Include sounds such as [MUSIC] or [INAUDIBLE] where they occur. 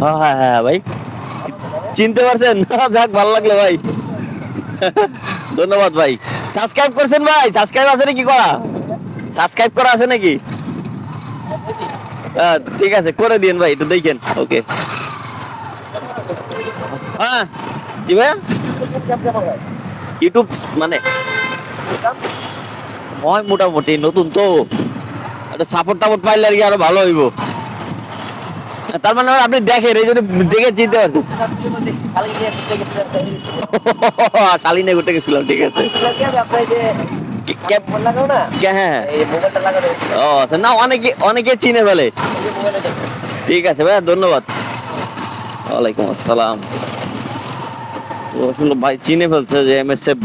হ্যাঁ হ্যাঁ হ্যাঁ ভাই। চিনতে পারছেন? [LAUGHS] যাক, ভালো লাগল ভাই। [LAUGHS] ধন্যবাদ ভাই। সাবস্ক্রাইব করছেন ভাই? সাবস্ক্রাইব আছে নাকি করা? সাবস্ক্রাইব করা আছে নাকি? ঠিক আছে, করে দিন ভাই, একটু দেখেন। ওকে হ্যাঁ জি ভাই ইউটিউব মানে? হয় মোটামুটি, নতুন তো। একটা সাপোর্ট টাপোর্ট পাইলে আর কি আরও ভালো হইব। তার মানে আপনি দেখেন, এই জন্য দেখে চিনতে পারছেন শালিনে ঘুরতে গেছিলাম, ঠিক আছে। হ্যাঁ হ্যাঁ। আচ্ছা অনেকে চিনে ফেলে। ঠিক আছে ভাই ধন্যবাদ। ওয়ালাইকুম আসসালাম। ভাই চিনে ফেলছে যে এম এস এফ